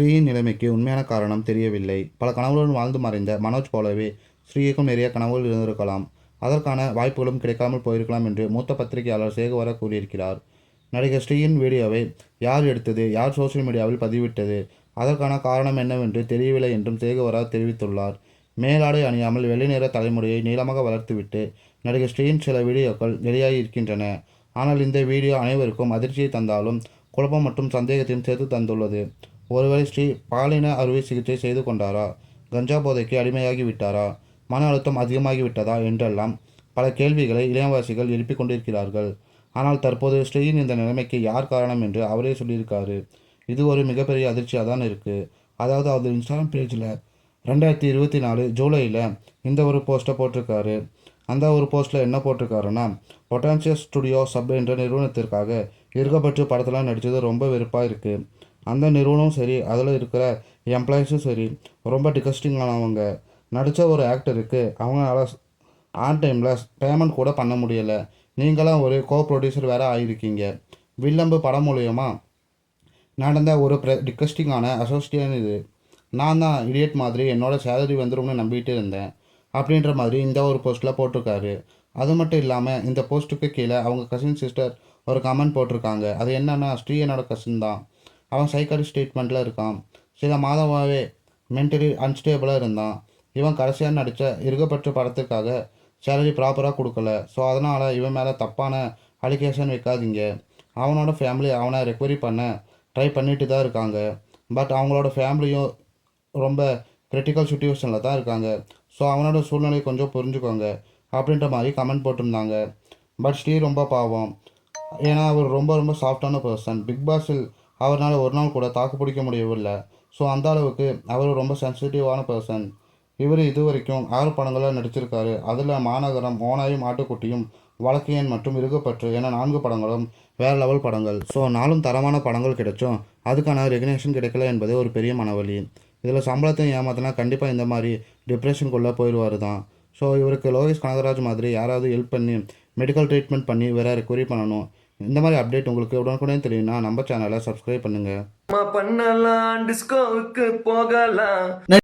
ஸ்ரீயின் நிலைமைக்கு உண்மையான காரணம் தெரியவில்லை. பல கனவுகளுடன் வாழ்ந்து மறைந்த மனோஜ் போலவே ஸ்ரீயுக்கும் நிறைய கனவுகள் இருந்திருக்கலாம். அதற்கான வாய்ப்புகளும் கிடைக்காமல் போயிருக்கலாம் என்று மூத்த பத்திரிகையாளர் சேகுவர கூறியிருக்கிறார். நடிகர் ஸ்ரீயின் வீடியோவை யார் எடுத்தது யார் சோசியல் மீடியாவில் பதிவிட்டது அதற்கான காரணம் என்னவென்று தெரியவில்லை என்றும் சேகுவரா தெரிவித்துள்ளார். மேலாடை அணியாமல் வெள்ளை நிற நீளமாக வளர்த்துவிட்டு நடிகர் ஸ்ரீயின் சில வீடியோக்கள் வெளியாகி இருக்கின்றன ஆனால் இந்த வீடியோ அனைவருக்கும் அதிர்ச்சியை தந்தாலும் குழப்பம் மற்றும் சந்தேகத்தையும் சேர்த்து தந்துள்ளது. ஒருவேளை ஸ்ரீ பாலின அறுவை சிகிச்சை செய்து கொண்டாரா? கஞ்சா போதைக்கு அடிமையாகி விட்டாரா? மன அழுத்தம் அதிகமாகி விட்டதா என்றெல்லாம் பல கேள்விகளை இளையவாசிகள் எழுப்பிக் கொண்டிருக்கிறார்கள். ஆனால் தற்போது ஸ்ரீயின் இந்த நிலைமைக்கு யார் காரணம் என்று அவரே சொல்லியிருக்காரு. இது ஒரு மிகப்பெரிய அதிர்ச்சியாக தான் இருக்குது அதாவது அவர் இன்ஸ்டாகிராம் பேஜில் ரெண்டாயிரத்தி இருபத்தி நாலு ஜூலையில் இந்த ஒரு போஸ்ட்டை போட்டிருக்காரு. அந்த ஒரு போஸ்ட்டில் என்ன போட்டிருக்காருன்னா பொட்டான்சியல் ஸ்டுடியோ சப் என்ற நிறுவனத்திற்காக இருக்கப்பட்டு படத்தில் நடித்தது ரொம்ப வெறுப்பாக இருக்குது அந்த நிறுவனமும் சரி அதில் இருக்கிற எம்ப்ளாயிஸும் சரி ரொம்ப டிகஸ்டிங்கானவங்க நடித்த ஒரு ஆக்டருக்கு அவங்களால ஆன் டைமில் பேமெண்ட் கூட பண்ண முடியலை. நீங்களாம் ஒரு கோ ப்ரொடியூசர் வேறு ஆகியிருக்கீங்க வில்லம்பு படம் மூலயமா நடந்த ஒரு ப்ர டிகஸ்டிங்கான அசோசியேஷன் இது. நான் தான் இடியட் மாதிரி என்னோட சேலரி வந்துரும்னு நம்பிட்டு இருந்தேன். அப்படின்ற மாதிரி இந்த ஒரு போஸ்ட்டில் போட்டிருக்காரு. அது மட்டும் இல்லாமல் இந்த போஸ்ட்டுக்கு கீழே அவங்க கசின் சிஸ்டர் ஒரு கமெண்ட் போட்டிருக்காங்க. அது என்னென்னா ஸ்ரீ என்னோட கசின் தான். அவன் சைக்காடி ஸ்டேட்மெண்ட்டில் இருக்கான். சில மாதமாகவே மென்டலி அன்ஸ்டேபிளாக இருந்தான். இவன் கடைசியாக நடித்த இருக்கப்பட்ட படத்துக்காக சேலரி ப்ராப்பராக கொடுக்கல. ஸோ அதனால் இவன் மேலே தப்பான அலிகேஷன் வைக்காதீங்க. அவனோட ஃபேமிலி அவனை ரெக்வரி பண்ண ட்ரை பண்ணிட்டு தான் இருக்காங்க. பட் அவங்களோட ஃபேமிலியும் ரொம்ப கிரிட்டிக்கல் சுச்சுவேஷனில் தான் இருக்காங்க. ஸோ அவனோட சூழ்நிலை கொஞ்சம் புரிஞ்சுக்கோங்க அப்படின்ற மாதிரி கமெண்ட் போட்டிருந்தாங்க. பட் ஸ்ரீ ரொம்ப பாவம். ஏன்னா அவர் ரொம்ப ரொம்ப சாஃப்டான பர்சன் பிக் பாஸில் அவரால் ஒரு நாள் கூட தாக்கு பிடிக்க முடியவில்லை. ஸோ அந்த அளவுக்கு அவர் ரொம்ப சென்சிட்டிவான பர்சன் இவர் இது வரைக்கும் ஆறு படங்களில் நடிச்சிருக்காரு. அதில் மாநகரம் ஓனாயும் ஆட்டுக்குட்டியும் வழக்கையன் மற்றும் இருக்கப்பற்று என நான்கு படங்களும் வேறு லெவல் படங்கள். ஸோ நாலும் தரமான படங்கள் கிடைச்சும் அதுக்கான ரெகனேஷன் கிடைக்கல என்பது ஒரு பெரிய மனவலி. இதில் சம்பளத்தையும் ஏமாத்தினா கண்டிப்பாக இந்த மாதிரி டிப்ரெஷனுக்குள்ளே போயிடுவார் தான். ஸோ இவருக்கு லோகேஷ் கனகராஜ் மாதிரி யாராவது ஹெல்ப் பண்ணி மெடிக்கல் ட்ரீட்மெண்ட் பண்ணி வேற ரெக்கவரி பண்ணணும். இந்த மாதிரி அப்டேட் உங்களுக்கு உடனுக்குடன் தெரியும்னா நம்ம சேனலை சப்ஸ்கிரைப் பண்ணுங்கள் பண்ணலாம் டிஸ்கோவுக்கு போகலாம்.